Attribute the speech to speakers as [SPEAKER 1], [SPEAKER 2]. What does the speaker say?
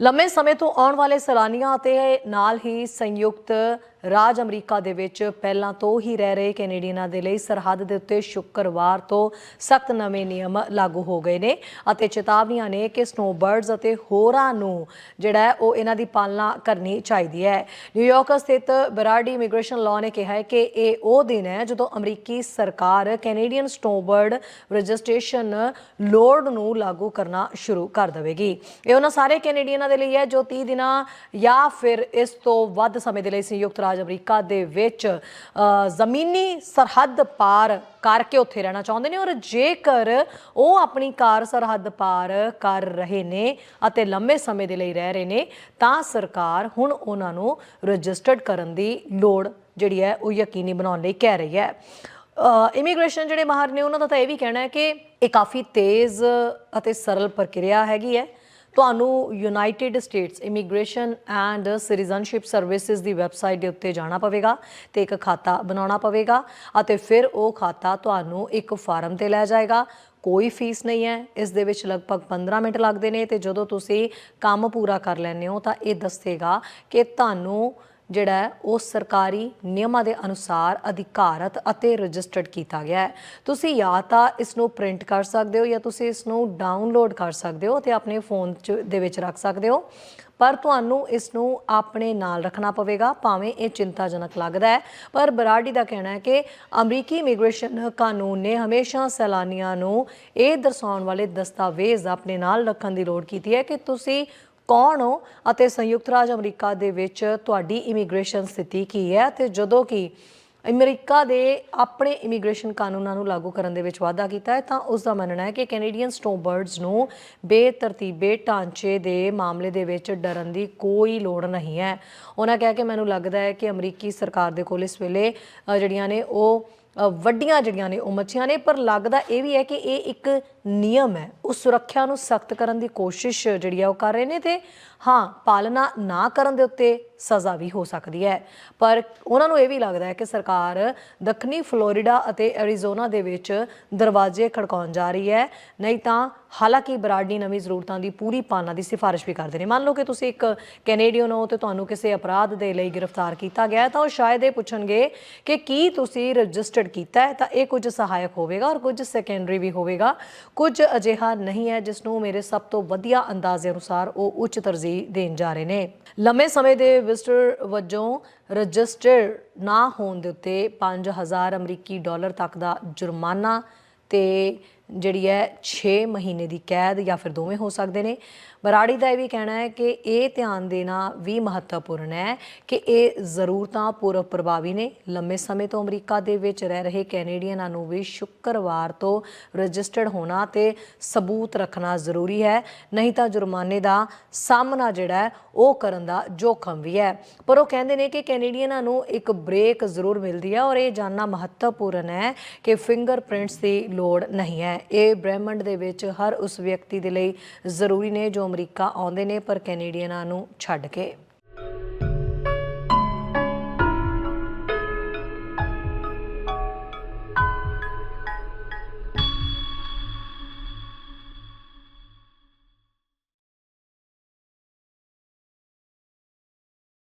[SPEAKER 1] ਲੰਮੇ ਸਮੇਂ ਤੋਂ ਆਉਣ ਵਾਲੇ ਸੈਲਾਨੀਆਂ ਅਤੇ ਨਾਲ ਹੀ ਸੰਯੁਕਤ ਰਾਜ ਅਮਰੀਕਾ ਦੇ ਵਿੱਚ ਪਹਿਲਾਂ ਤੋਂ ਹੀ ਰਹਿ ਰਹੇ ਕੈਨੇਡੀਅਨਾਂ ਦੇ ਲਈ ਸਰਹੱਦ ਦੇ ਉੱਤੇ ਸ਼ੁੱਕਰਵਾਰ ਤੋਂ ਸਖਤ ਨਵੇਂ ਨਿਯਮ ਲਾਗੂ ਹੋ ਗਏ ਨੇ ਅਤੇ ਚੇਤਾਵਨੀਆਂ ਨੇ ਕਿ ਸਨੋਬਰਡਸ ਅਤੇ ਹੋਰਾਂ ਨੂੰ ਜਿਹੜਾ ਉਹ ਇਹਨਾਂ ਦੀ ਪਾਲਣਾ ਕਰਨੀ ਚਾਹੀਦੀ ਹੈ। ਨਿਊਯਾਰਕ ਸਥਿਤ ਬਰਾਡੀ ਇਮੀਗ੍ਰੇਸ਼ਨ ਲਾਅ ਨੇ ਕਿਹਾ ਹੈ ਕਿ ਇਹ ਉਹ ਦਿਨ ਹੈ ਜਦੋਂ ਅਮਰੀਕੀ ਸਰਕਾਰ ਕੈਨੇਡੀਅਨ ਸਨੋਬਰਡ ਰਜਿਸਟ੍ਰੇਸ਼ਨ ਲੋਡ ਨੂੰ ਲਾਗੂ ਕਰਨਾ ਸ਼ੁਰੂ ਕਰ ਦੇਵੇਗੀ। ਇਹ ਉਹਨਾਂ ਸਾਰੇ ਕੈਨੇਡੀਅਨਾਂ ਦੇ ਲਈ ਹੈ ਜੋ 30 ਦਿਨਾਂ ਜਾਂ ਫਿਰ ਇਸ ਤੋਂ ਵੱਧ ਸਮੇਂ ਦੇ ਲਈ ਸੰਯੁਕਤ ਰਾਜ ਅਮਰੀਕਾ ਦੇ ਵਿੱਚ ਜ਼ਮੀਨੀ ਸਰਹੱਦ ਪਾਰ ਕਰਕੇ ਉੱਥੇ ਰਹਿਣਾ ਚਾਹੁੰਦੇ ਨੇ ਔਰ ਜੇਕਰ ਉਹ ਆਪਣੀ ਕਾਰ ਸਰਹੱਦ ਪਾਰ ਕਰ ਰਹੇ ਨੇ ਅਤੇ ਲੰਮੇ ਸਮੇਂ ਦੇ ਲਈ ਰਹਿ ਰਹੇ ਨੇ, ਤਾਂ ਸਰਕਾਰ ਹੁਣ ਉਹਨਾਂ ਨੂੰ ਰਜਿਸਟਰਡ ਕਰਨ ਦੀ ਲੋੜ ਜਿਹੜੀ ਹੈ, ਉਹ ਯਕੀਨੀ ਬਣਾਉਣ ਲਈ ਕਹਿ ਰਹੀ ਹੈ। ਇਮੀਗ੍ਰੇਸ਼ਨ ਜਿਹੜੇ ਮਾਹਰ ਨੇ, ਉਹਨਾਂ ਦਾ ਤਾਂ ਇਹ ਵੀ ਕਹਿਣਾ ਹੈ ਕਿ ਇਹ ਕਾਫੀ ਤੇਜ਼ ਅਤੇ ਸਰਲ ਪ੍ਰਕਿਰਿਆ ਹੈਗੀ ਹੈ। ਤੁਹਾਨੂੰ United States immigration and citizenship services the website ਦੇ ਉੱਤੇ ਜਾਣਾ ਪਵੇਗਾ ਤੇ ਇੱਕ ਖਾਤਾ ਬਣਾਉਣਾ ਪਵੇਗਾ ਅਤੇ ਫਿਰ ਉਹ ਖਾਤਾ ਤੁਹਾਨੂੰ ਇੱਕ ਫਾਰਮ ਤੇ ਲੈ ਜਾਏਗਾ। ਕੋਈ ਫੀਸ ਨਹੀਂ ਹੈ। ਇਸ ਦੇ ਵਿੱਚ ਲਗਭਗ 15 ਮਿੰਟ ਲੱਗਦੇ ਨੇ ਤੇ ਜਦੋਂ ਤੁਸੀਂ ਕੰਮ ਪੂਰਾ ਕਰ ਲੈਂਦੇ ਹੋ ਤਾਂ ਇਹ ਦੱਸੇਗਾ ਕਿ ਤੁਹਾਨੂੰ ਜਿਹੜਾ ਉਹ ਸਰਕਾਰੀ ਨਿਯਮਾਂ ਦੇ ਅਨੁਸਾਰ ਅਧਿਕਾਰਤ ਅਤੇ ਰਜਿਸਟਰਡ ਕੀਤਾ ਗਿਆ ਹੈ। ਤੁਸੀਂ ਜਾਂ ਤਾਂ ਇਸ ਨੂੰ ਪ੍ਰਿੰਟ ਕਰ ਸਕਦੇ ਹੋ ਜਾਂ ਤੁਸੀਂ ਇਸ ਨੂੰ ਡਾਊਨਲੋਡ ਕਰ ਸਕਦੇ ਹੋ ਤੇ ਆਪਣੇ ਫੋਨ 'ਚ ਦੇ ਵਿੱਚ ਰੱਖ ਸਕਦੇ ਹੋ। ਪਰ ਤੁਹਾਨੂੰ ਇਸ ਨੂੰ ਆਪਣੇ ਨਾਲ ਰੱਖਣਾ ਪਵੇਗਾ, ਭਾਵੇਂ ਇਹ ਚਿੰਤਾਜਨਕ ਲੱਗਦਾ ਹੈ। ਪਰ ਬਰਾੜੀ ਦਾ ਕਹਿਣਾ ਹੈ ਕਿ ਅਮਰੀਕੀ ਇਮੀਗ੍ਰੇਸ਼ਨ ਕਾਨੂੰਨ ਨੇ ਹਮੇਸ਼ਾ ਸੈਲਾਨੀਆਂ ਨੂੰ ਇਹ ਦਰਸਾਉਣ ਵਾਲੇ ਦਸਤਾਵੇਜ਼ ਆਪਣੇ ਨਾਲ ਰੱਖਣ ਦੀ ਲੋੜ ਕੀਤੀ ਹੈ ਕਿ ਤੁਸੀਂ ਕੌਣ ਹੋ ਅਤੇ ਸੰਯੁਕਤ ਰਾਜ ਅਮਰੀਕਾ ਦੇ ਵਿੱਚ ਤੁਹਾਡੀ ਇਮੀਗ੍ਰੇਸ਼ਨ ਸਥਿਤੀ ਕੀ ਹੈ ਤੇ ਜਦੋਂ ਕਿ ਅਮਰੀਕਾ ਦੇ ਆਪਣੇ ਇਮੀਗ੍ਰੇਸ਼ਨ ਕਾਨੂੰਨਾਂ ਨੂੰ ਲਾਗੂ ਕਰਨ ਦੇ ਵਿੱਚ ਵਾਅਦਾ ਕੀਤਾ ਹੈ, ਤਾਂ ਉਸ ਦਾ ਮੰਨਣਾ ਹੈ ਕਿ ਕੈਨੇਡੀਅਨ ਸਨੋਬਰਡਸ ਨੂੰ ਬੇਤਰਤੀਬੇ ਢਾਂਚੇ ਦੇ ਮਾਮਲੇ ਦੇ ਵਿੱਚ ਡਰਨ ਦੀ ਕੋਈ ਲੋੜ ਨਹੀਂ ਹੈ। ਉਹਨਾਂ ਕਿਹਾ ਕਿ ਮੈਨੂੰ ਲੱਗਦਾ ਹੈ ਕਿ ਅਮਰੀਕੀ ਸਰਕਾਰ ਦੇ ਕੋਲ ਇਸ ਵੇਲੇ ਜਿਹੜੀਆਂ ਨੇ ਉਹ ਵੱਡੀਆਂ ਜਿਹੜੀਆਂ ਨੇ ਉਹ ਮੱਛੀਆਂ ਨੇ, ਪਰ ਲੱਗਦਾ ਇਹ ਵੀ ਹੈ ਕਿ ਇਹ ਇੱਕ ਨਿਯਮ ਹੈ। ਉਹ ਸੁਰੱਖਿਆ ਨੂੰ ਸਖਤ ਕਰਨ ਦੀ ਕੋਸ਼ਿਸ਼ ਜਿਹੜੀ ਆ ਉਹ ਕਰ ਰਹੇ ਨੇ ਤੇ ਹਾਂ, ਪਾਲਣਾ ਨਾ ਕਰਨ ਦੇ ਉੱਤੇ ਸਜ਼ਾ ਵੀ ਹੋ ਸਕਦੀ ਹੈ। ਪਰ ਉਹਨਾਂ ਨੂੰ ਇਹ ਵੀ ਲੱਗਦਾ ਹੈ ਕਿ ਸਰਕਾਰ ਦੱਖਣੀ ਫਲੋਰੀਡਾ ਅਤੇ ਐਰੀਜ਼ੋਨਾ ਦੇ ਵਿੱਚ ਦਰਵਾਜ਼ੇ ਖੜਕਾਉਣ ਜਾ ਰਹੀ ਹੈ। ਨਹੀਂ ਤਾਂ ਹਾਲਾਂਕਿ ਬਰਾਡੀ ਨਵੀਂ ਜ਼ਰੂਰਤਾਂ ਦੀ ਪੂਰੀ ਪਾਲਣਾ ਦੀ ਸਿਫਾਰਿਸ਼ ਵੀ ਕਰਦੇ ਨੇ। ਮੰਨ ਲਓ ਕਿ ਤੁਸੀਂ ਇੱਕ ਕੈਨੇਡੀਅਨ ਹੋ ਤੇ ਤੁਹਾਨੂੰ ਕਿਸੇ ਅਪਰਾਧ ਦੇ ਲਈ ਗ੍ਰਿਫਤਾਰ ਕੀਤਾ ਗਿਆ ਤਾਂ ਉਹ ਸ਼ਾਇਦ ਇਹ ਪੁੱਛਣਗੇ ਕਿ ਕੀ ਤੁਸੀਂ ਰਜਿਸਟਰਡ ਕੀਤਾ ਹੈ ਤਾਂ ਇਹ ਕੁਝ ਸਹਾਇਕ ਹੋਵੇਗਾ ਔਰ ਕੁਝ ਸੈਕੰਡਰੀ ਵੀ ਹੋਵੇਗਾ। ਕੁਝ ਅਜਿਹਾ ਨਹੀਂ ਹੈ ਜਿਸ ਨੂੰ ਮੇਰੇ ਸਭ ਤੋਂ ਵਧੀਆ ਅੰਦਾਜ਼ੇ ਅਨੁਸਾਰ ਉਹ ਉੱਚ ਤਰਜੀਹ ਦੇਣ ਜਾ ਰਹੇ ਨੇ। ਲੰਮੇ ਸਮੇਂ ਦੇ ਵਿਜ਼ਟਰ ਵਜੋਂ ਰਜਿਸਟਰ ਨਾ ਹੋਣ ਦੇ ਉੱਤੇ 5000 ਅਮਰੀਕੀ ਡਾਲਰ ਤੱਕ ਦਾ ਜੁਰਮਾਨਾ ਤੇ ਜਿਹੜੀ ਹੈ 6 ਮਹੀਨੇ ਦੀ ਕੈਦ ਜਾਂ ਫਿਰ ਦੋਵੇਂ ਹੋ ਸਕਦੇ ਨੇ। ਬਰਾੜੀ ਦਾ ਇਹ ਵੀ ਕਹਿਣਾ ਹੈ ਕਿ ਇਹ ਧਿਆਨ ਦੇਣਾ ਵੀ ਮਹੱਤਵਪੂਰਨ ਹੈ ਕਿ ਇਹ ਜ਼ਰੂਰਤਾਂ ਪੂਰਵ ਪ੍ਰਭਾਵੀ ਨੇ। ਲੰਮੇ ਸਮੇਂ ਤੋਂ ਅਮਰੀਕਾ ਦੇ ਵਿੱਚ ਰਹਿ ਰਹੇ ਕੈਨੇਡੀਅਨਾਂ ਨੂੰ ਵੀ ਸ਼ੁੱਕਰਵਾਰ ਤੋਂ ਰਜਿਸਟਰਡ ਹੋਣਾ ਤੇ ਸਬੂਤ ਰੱਖਣਾ ਜ਼ਰੂਰੀ ਹੈ। ਨਹੀਂ ਤਾਂ ਜੁਰਮਾਨੇ ਦਾ ਸਾਹਮਣਾ ਜਿਹੜਾ ਉਹ ਕਰਨ ਦਾ ਜੋਖਮ ਵੀ ਹੈ। ਪਰ ਉਹ ਕਹਿੰਦੇ ਨੇ ਕਿ ਕੈਨੇਡੀਅਨਾਂ ਨੂੰ ਇੱਕ ਬ੍ਰੇਕ ਜ਼ਰੂਰ ਮਿਲਦੀ ਹੈ ਔਰ ਇਹ ਜਾਨਣਾ ਮਹੱਤਵਪੂਰਨ ਹੈ ਕਿ ਫਿੰਗਰਪ੍ਰਿੰਟਸ ਦੀ ਲੋੜ ਨਹੀਂ ਹੈ। ਹੈ ਇਹ ਬ੍ਰਹਿਮੰਡ ਦੇ ਵਿੱਚ ਹਰ ਉਸ ਵਿਅਕਤੀ ਦੇ ਲਈ ਜ਼ਰੂਰੀ ਨੇ ਜੋ ਅਮਰੀਕਾ ਆਉਂਦੇ ਨੇ, ਪਰ ਕੈਨੇਡੀਅਨਾਂ ਨੂੰ ਛੱਡ ਕੇ।